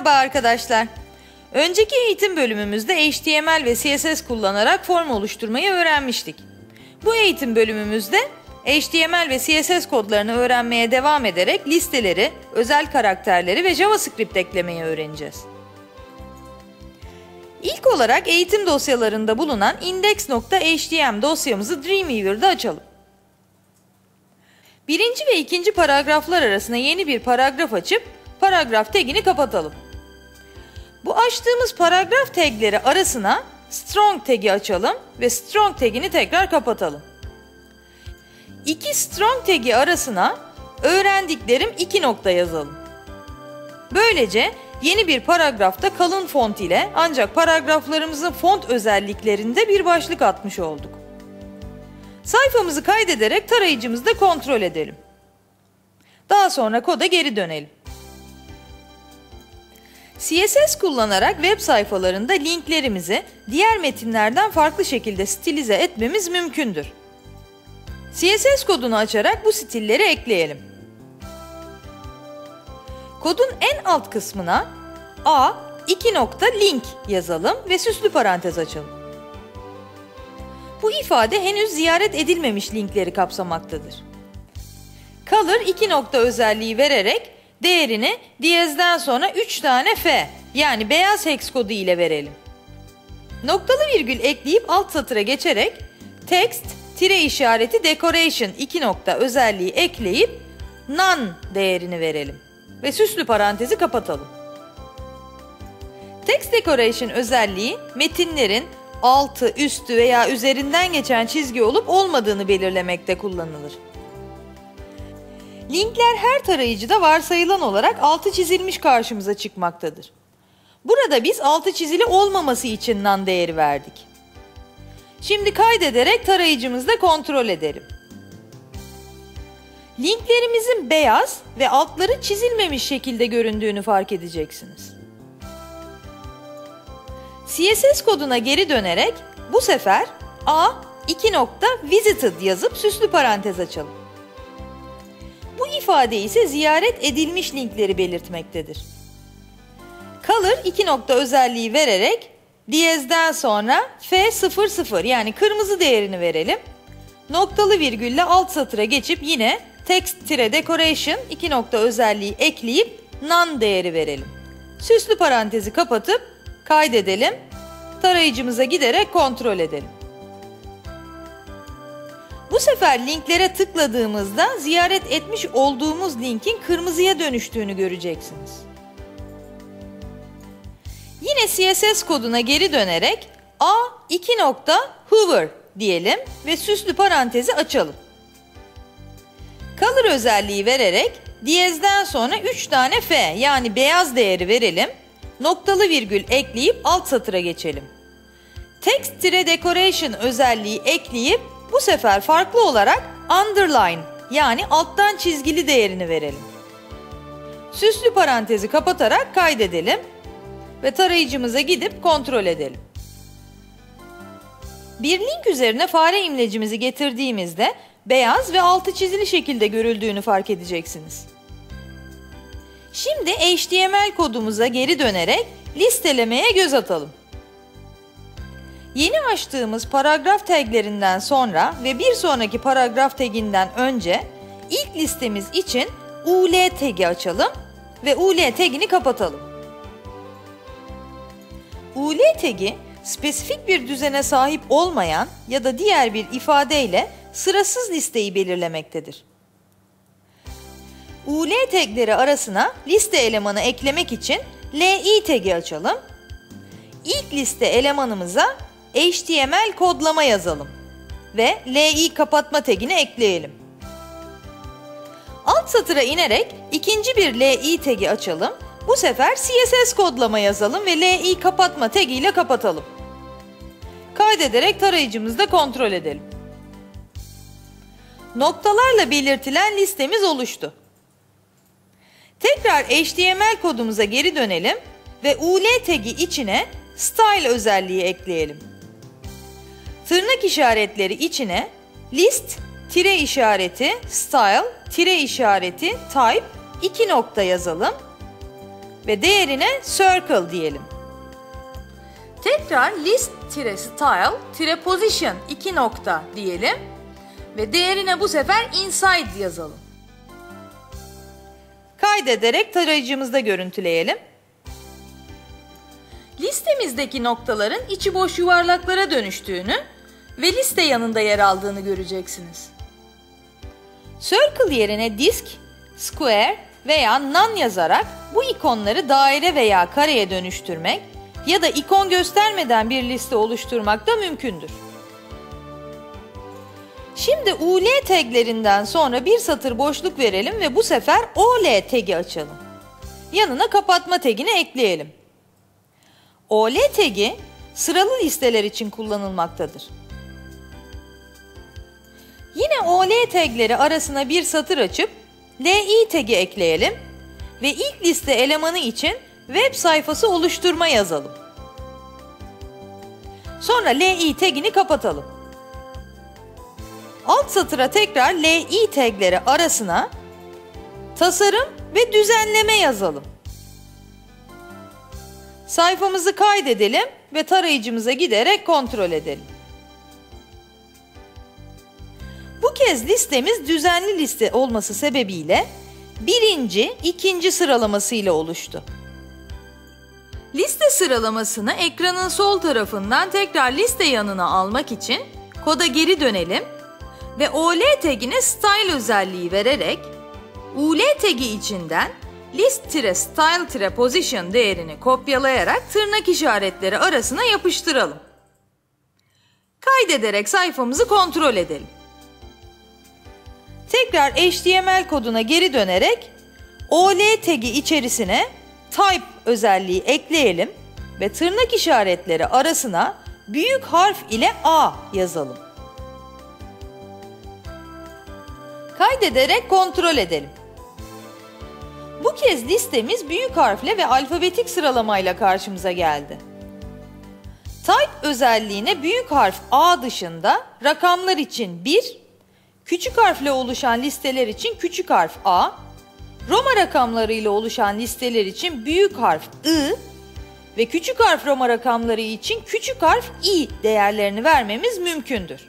Merhaba arkadaşlar. Önceki eğitim bölümümüzde HTML ve CSS kullanarak form oluşturmayı öğrenmiştik. Bu eğitim bölümümüzde HTML ve CSS kodlarını öğrenmeye devam ederek listeleri, özel karakterleri ve JavaScript eklemeyi öğreneceğiz. İlk olarak eğitim dosyalarında bulunan index.htm dosyamızı Dreamweaver'da açalım. Birinci ve ikinci paragraflar arasına yeni bir paragraf açıp paragraf tagini kapatalım. Bu açtığımız paragraf tagleri arasına strong tagi açalım ve strong tagini tekrar kapatalım. İki strong tagi arasına öğrendiklerim iki nokta yazalım. Böylece yeni bir paragrafta kalın font ile ancak paragraflarımızın font özelliklerinde bir başlık atmış olduk. Sayfamızı kaydederek tarayıcımızda kontrol edelim. Daha sonra koda geri dönelim. CSS kullanarak web sayfalarında linklerimizi diğer metinlerden farklı şekilde stilize etmemiz mümkündür. CSS kodunu açarak bu stilleri ekleyelim. Kodun en alt kısmına a 2 nokta link yazalım ve süslü parantez açalım. Bu ifade henüz ziyaret edilmemiş linkleri kapsamaktadır. Color 2 nokta özelliği vererek değerini diyezden sonra 3 tane F yani beyaz hex kodu ile verelim. Noktalı virgül ekleyip alt satıra geçerek text tire işareti decoration 2 nokta özelliği ekleyip none değerini verelim ve süslü parantezi kapatalım. Text decoration özelliği metinlerin altı, üstü veya üzerinden geçen çizgi olup olmadığını belirlemekte kullanılır. Linkler her tarayıcıda varsayılan olarak altı çizilmiş karşımıza çıkmaktadır. Burada biz altı çizili olmaması için nan değeri verdik. Şimdi kaydederek tarayıcımızda kontrol edelim. Linklerimizin beyaz ve altları çizilmemiş şekilde göründüğünü fark edeceksiniz. CSS koduna geri dönerek bu sefer a 2 nokta visited yazıp süslü parantez açalım. Bu ifade ise ziyaret edilmiş linkleri belirtmektedir. Color 2 nokta özelliği vererek diyezden sonra F00 yani kırmızı değerini verelim. Noktalı virgülle alt satıra geçip yine text-decoration 2 nokta özelliği ekleyip none değeri verelim. Süslü parantezi kapatıp kaydedelim. Tarayıcımıza giderek kontrol edelim. Bu sefer linklere tıkladığımızda ziyaret etmiş olduğumuz linkin kırmızıya dönüştüğünü göreceksiniz. Yine CSS koduna geri dönerek a 2 nokta hover diyelim ve süslü parantezi açalım. Color özelliği vererek diyezden sonra 3 tane F yani beyaz değeri verelim. Noktalı virgül ekleyip alt satıra geçelim. Text-decoration özelliği ekleyip bu sefer farklı olarak underline yani alttan çizgili değerini verelim. Süslü parantezi kapatarak kaydedelim ve tarayıcımıza gidip kontrol edelim. Bir link üzerine fare imlecimizi getirdiğimizde beyaz ve altı çizili şekilde görüldüğünü fark edeceksiniz. Şimdi HTML kodumuza geri dönerek listelemeye göz atalım. Yeni açtığımız paragraf taglerinden sonra ve bir sonraki paragraf taginden önce ilk listemiz için UL tagi açalım ve UL tagini kapatalım. UL tagi spesifik bir düzene sahip olmayan ya da diğer bir ifadeyle sırasız listeyi belirlemektedir. UL tagleri arasına liste elemanı eklemek için LI tagi açalım. İlk liste elemanımıza HTML kodlama yazalım ve LI kapatma tagini ekleyelim. Alt satıra inerek ikinci bir LI tagi açalım. Bu sefer CSS kodlama yazalım ve LI kapatma tagi ile kapatalım. Kaydederek tarayıcımızda kontrol edelim. Noktalarla belirtilen listemiz oluştu. Tekrar HTML kodumuza geri dönelim ve UL tagi içine style özelliği ekleyelim. Tırnak işaretleri içine list tire işareti style tire işareti type iki nokta yazalım. ve değerine circle diyelim. Tekrar list-style-position 2 nokta diyelim ve değerine bu sefer inside yazalım. Kaydederek tarayıcımızda görüntüleyelim. Listemizdeki noktaların içi boş yuvarlaklara dönüştüğünü ve liste yanında yer aldığını göreceksiniz. Circle yerine disk, square veya none yazarak bu ikonları daire veya kareye dönüştürmek ya da ikon göstermeden bir liste oluşturmak da mümkündür. Şimdi UL taglerinden sonra bir satır boşluk verelim ve bu sefer OL tagi açalım. Yanına kapatma tagini ekleyelim. OL tagi sıralı listeler için kullanılmaktadır. Yine OL tagleri arasına bir satır açıp LI tagi ekleyelim ve ilk liste elemanı için web sayfası oluşturma yazalım. Sonra LI tagini kapatalım. Alt satıra tekrar LI tagleri arasına tasarım ve düzenleme yazalım. Sayfamızı kaydedelim ve tarayıcımıza giderek kontrol edelim. Bu kez listemiz düzenli liste olması sebebiyle birinci, ikinci sıralamasıyla oluştu. Liste sıralamasını ekranın sol tarafından tekrar liste yanına almak için koda geri dönelim ve OL tagine style özelliği vererek UL tagi içinden list-style-position değerini kopyalayarak tırnak işaretleri arasına yapıştıralım. Kaydederek sayfamızı kontrol edelim. Tekrar HTML koduna geri dönerek OL tagi içerisine type özelliği ekleyelim ve tırnak işaretleri arasına büyük harf ile A yazalım. Kaydederek kontrol edelim. Bu kez listemiz büyük harfle ve alfabetik sıralamayla karşımıza geldi. Type özelliğine büyük harf A dışında rakamlar için 1, küçük harfle oluşan listeler için küçük harf A, Roma rakamlarıyla oluşan listeler için büyük harf I ve küçük harf Roma rakamları için küçük harf I değerlerini vermemiz mümkündür.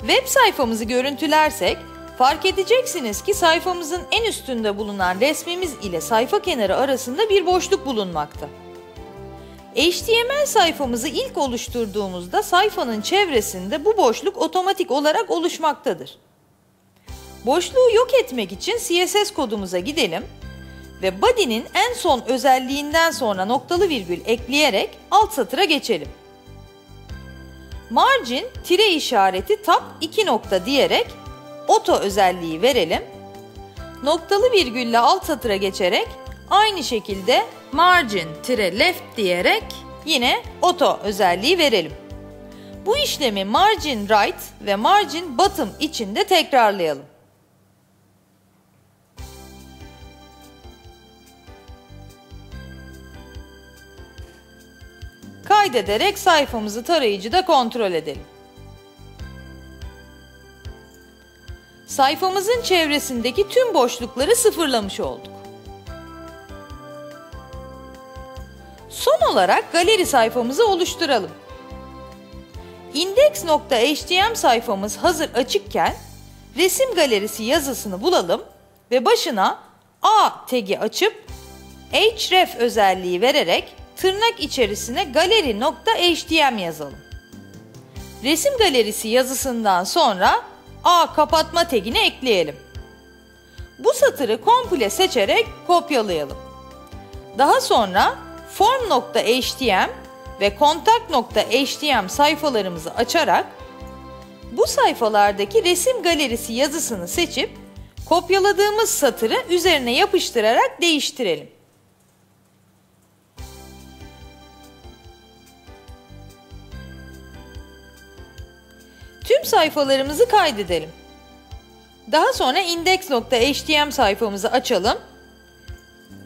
Web sayfamızı görüntülersek fark edeceksiniz ki sayfamızın en üstünde bulunan resmimiz ile sayfa kenarı arasında bir boşluk bulunmakta. HTML sayfamızı ilk oluşturduğumuzda sayfanın çevresinde bu boşluk otomatik olarak oluşmaktadır. Boşluğu yok etmek için CSS kodumuza gidelim ve body'nin en son özelliğinden sonra noktalı virgül ekleyerek alt satıra geçelim. Margin tire işareti tab 2 nokta diyerek auto özelliği verelim. Noktalı virgülle alt satıra geçerek aynı şekilde margin tire left diyerek yine auto özelliği verelim. Bu işlemi margin right ve margin bottom için de tekrarlayalım. kaydederek sayfamızı tarayıcıda kontrol edelim. Sayfamızın çevresindeki tüm boşlukları sıfırlamış olduk. Olarak galeri sayfamızı oluşturalım. Index.htm sayfamız hazır açıkken resim galerisi yazısını bulalım ve başına A tagi açıp href özelliği vererek tırnak içerisine galeri.htm yazalım. Resim galerisi yazısından sonra A kapatma tagini ekleyelim. Bu satırı komple seçerek kopyalayalım. Daha sonra form.htm ve kontak.htm sayfalarımızı açarak bu sayfalardaki resim galerisi yazısını seçip kopyaladığımız satırı üzerine yapıştırarak değiştirelim. Tüm sayfalarımızı kaydedelim. Daha sonra index.htm sayfamızı açalım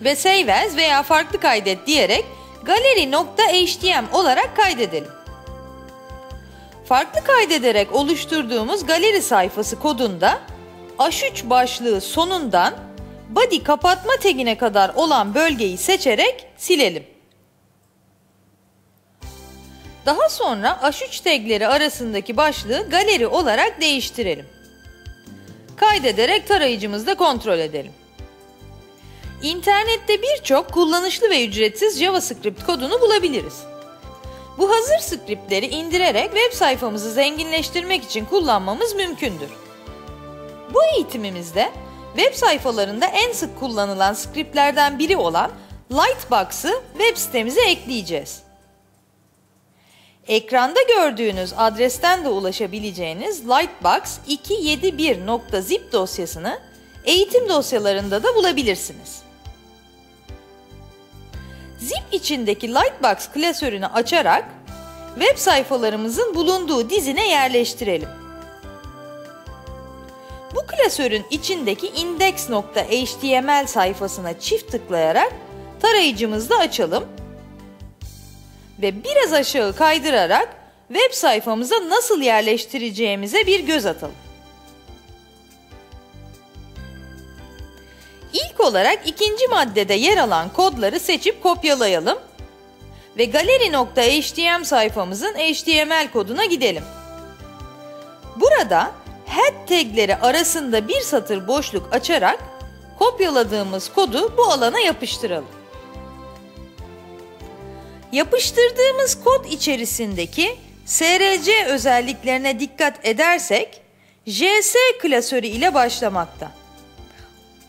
ve save as veya farklı kaydet diyerek galeri.htm olarak kaydedelim. Farklı kaydederek oluşturduğumuz galeri sayfası kodunda H3 başlığı sonundan body kapatma tagine kadar olan bölgeyi seçerek silelim. Daha sonra H3 tagleri arasındaki başlığı galeri olarak değiştirelim. Kaydederek tarayıcımızda kontrol edelim. İnternette birçok kullanışlı ve ücretsiz JavaScript kodunu bulabiliriz. Bu hazır scriptleri indirerek web sayfamızı zenginleştirmek için kullanmamız mümkündür. Bu eğitimimizde web sayfalarında en sık kullanılan scriptlerden biri olan Lightbox'ı web sitemize ekleyeceğiz. Ekranda gördüğünüz adresten de ulaşabileceğiniz lightbox271.zip dosyasını eğitim dosyalarında da bulabilirsiniz. Zip içindeki Lightbox klasörünü açarak web sayfalarımızın bulunduğu dizine yerleştirelim. Bu klasörün içindeki index.html sayfasına çift tıklayarak tarayıcımızda açalım ve biraz aşağı kaydırarak web sayfamıza nasıl yerleştireceğimize bir göz atalım. Olarak ikinci maddede yer alan kodları seçip kopyalayalım ve galeri.htm sayfamızın HTML koduna gidelim. Burada head tagleri arasında bir satır boşluk açarak kopyaladığımız kodu bu alana yapıştıralım. Yapıştırdığımız kod içerisindeki SRC özelliklerine dikkat edersek JS klasörü ile başlamakta.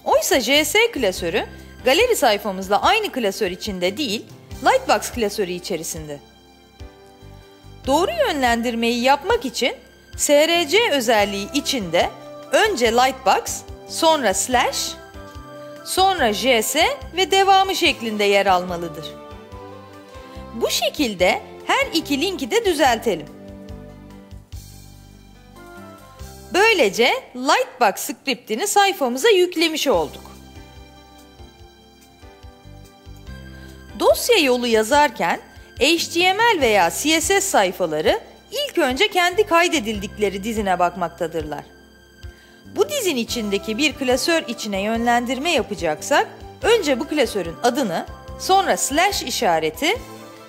Oysa JS klasörü galeri sayfamızla aynı klasör içinde değil, Lightbox klasörü içerisinde. Doğru yönlendirmeyi yapmak için SRC özelliği içinde önce Lightbox, sonra slash, sonra JS ve devamı şeklinde yer almalıdır. Bu şekilde her iki linki de düzeltelim. Böylece Lightbox scriptini sayfamıza yüklemiş olduk. Dosya yolu yazarken HTML veya CSS sayfaları ilk önce kendi kaydedildikleri dizine bakmaktadırlar. Bu dizin içindeki bir klasör içine yönlendirme yapacaksak önce bu klasörün adını, sonra slash işareti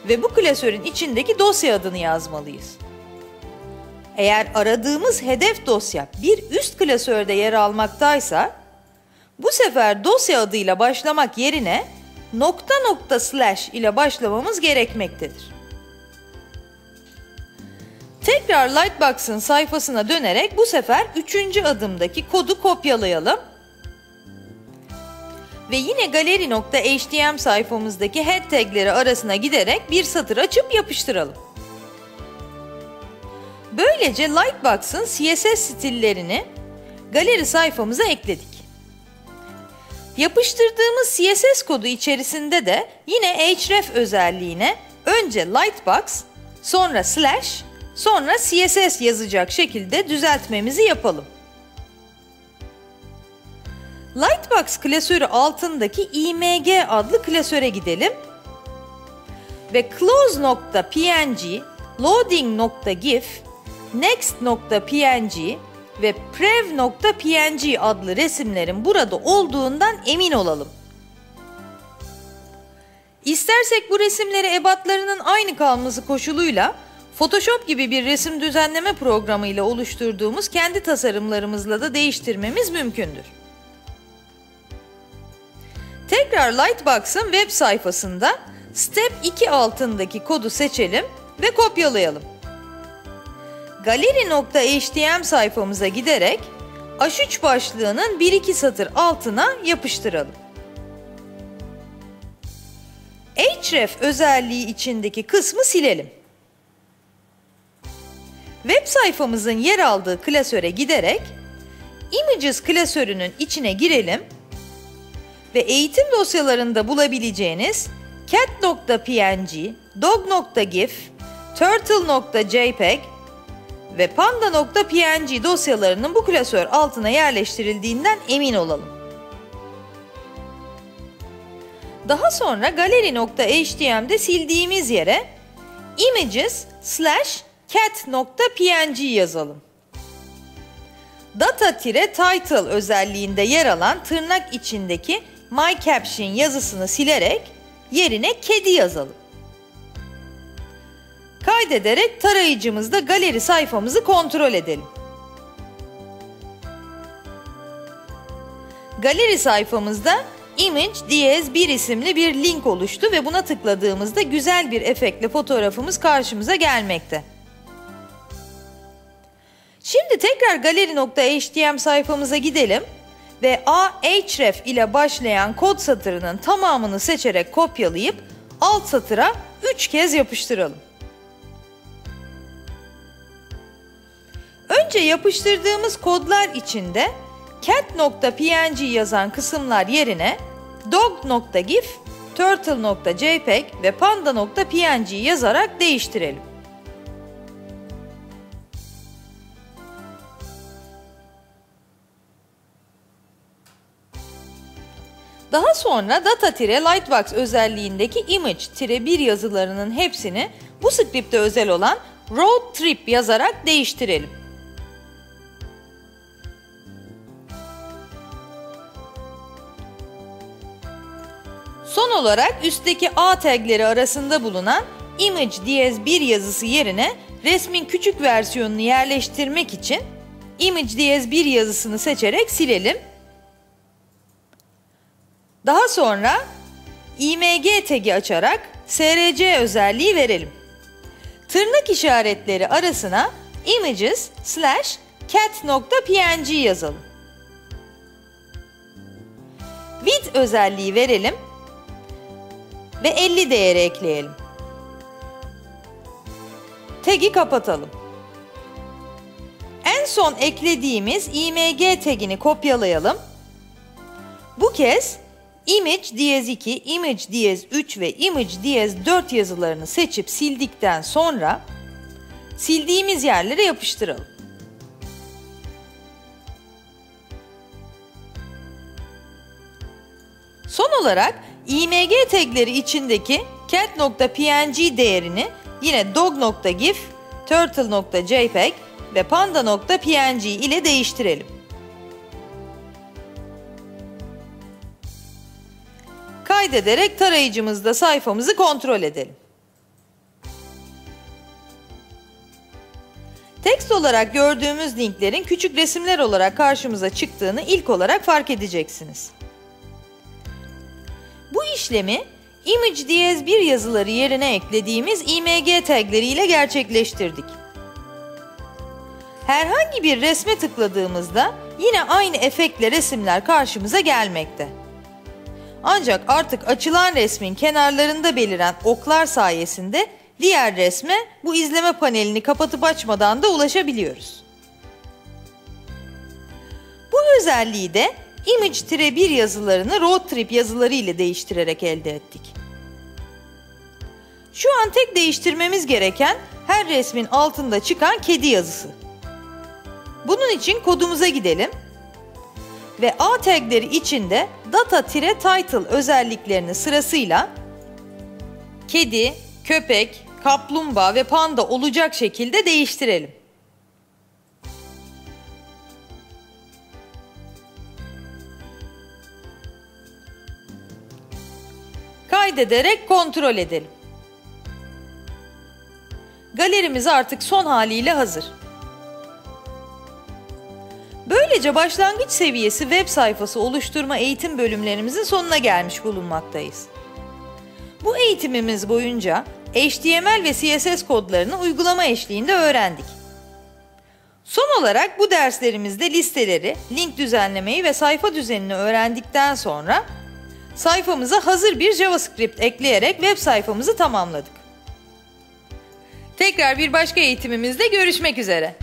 ve bu klasörün içindeki dosya adını yazmalıyız. Eğer aradığımız hedef dosya bir üst klasörde yer almaktaysa, bu sefer dosya adıyla başlamak yerine nokta nokta slash ile başlamamız gerekmektedir. Tekrar Lightbox'ın sayfasına dönerek bu sefer üçüncü adımdaki kodu kopyalayalım ve yine galeri.htm sayfamızdaki head tagleri arasına giderek bir satır açıp yapıştıralım. Böylece Lightbox'ın CSS stillerini galeri sayfamıza ekledik. Yapıştırdığımız CSS kodu içerisinde de yine href özelliğine önce Lightbox, sonra slash, sonra CSS yazacak şekilde düzeltmemizi yapalım. Lightbox klasörü altındaki img adlı klasöre gidelim ve close.png, loading.gif, next.png ve prev.png adlı resimlerin burada olduğundan emin olalım. İstersek bu resimleri ebatlarının aynı kalması koşuluyla Photoshop gibi bir resim düzenleme programı ile oluşturduğumuz kendi tasarımlarımızla da değiştirmemiz mümkündür. Tekrar Lightbox'ın web sayfasında Step 2 altındaki kodu seçelim ve kopyalayalım. Galeri.htm sayfamıza giderek H3 başlığının 1-2 satır altına yapıştıralım. href özelliği içindeki kısmı silelim. Web sayfamızın yer aldığı klasöre giderek Images klasörünün içine girelim ve eğitim dosyalarında bulabileceğiniz cat.png, dog.gif, turtle.jpg ve panda.png dosyalarının bu klasör altına yerleştirildiğinden emin olalım. Daha sonra galeri.htm'de sildiğimiz yere images slash cat.png yazalım. data-title özelliğinde yer alan tırnak içindeki My Caption yazısını silerek yerine kedi yazalım. Kaydederek tarayıcımızda galeri sayfamızı kontrol edelim. Galeri sayfamızda Image DS1 isimli bir link oluştu ve buna tıkladığımızda güzel bir efektle fotoğrafımız karşımıza gelmekte. Şimdi tekrar galeri.htm sayfamıza gidelim ve ahref ile başlayan kod satırının tamamını seçerek kopyalayıp alt satıra 3 kez yapıştıralım. Önce yapıştırdığımız kodlar içinde cat.png yazan kısımlar yerine dog.gif, turtle.jpg ve panda.png yazarak değiştirelim. Daha sonra data-lightbox özelliğindeki image-1 yazılarının hepsini bu script'e özel olan road trip yazarak değiştirelim. Son olarak üstteki A tagleri arasında bulunan image ds1 yazısı yerine resmin küçük versiyonunu yerleştirmek için image ds1 yazısını seçerek silelim. Daha sonra img tagi açarak src özelliği verelim. Tırnak işaretleri arasına images slash cat.png yazalım. Width özelliği verelim ve 50 değeri ekleyelim. Tag'i kapatalım. En son eklediğimiz img tagini kopyalayalım. Bu kez image ds2, image ds3 ve image ds4 yazılarını seçip sildikten sonra sildiğimiz yerlere yapıştıralım. Son olarak img tagleri içindeki cat.png değerini yine dog.gif, turtle.jpg ve panda.png ile değiştirelim. Kaydederek tarayıcımızda sayfamızı kontrol edelim. Tekst olarak gördüğümüz linklerin küçük resimler olarak karşımıza çıktığını ilk olarak fark edeceksiniz. İşlemi image ds1 yazıları yerine eklediğimiz img tagleri ile gerçekleştirdik. Herhangi bir resme tıkladığımızda yine aynı efektle resimler karşımıza gelmekte. Ancak artık açılan resmin kenarlarında beliren oklar sayesinde diğer resme bu izleme panelini kapatıp açmadan da ulaşabiliyoruz. Bu özelliği de image-1 yazılarını road trip yazıları ile değiştirerek elde ettik. Şu an tek değiştirmemiz gereken her resmin altında çıkan kedi yazısı. Bunun için kodumuza gidelim ve A tagleri içinde data-title özelliklerini sırasıyla kedi, köpek, kaplumbağa ve panda olacak şekilde değiştirelim. Kaydederek kontrol edelim. Galerimiz artık son haliyle hazır. Böylece başlangıç seviyesi web sayfası oluşturma eğitim bölümlerimizin sonuna gelmiş bulunmaktayız. Bu eğitimimiz boyunca HTML ve CSS kodlarını uygulama eşliğinde öğrendik. Son olarak bu derslerimizde listeleri, link düzenlemeyi ve sayfa düzenini öğrendikten sonra sayfamıza hazır bir JavaScript ekleyerek web sayfamızı tamamladık. Tekrar bir başka eğitimimizde görüşmek üzere.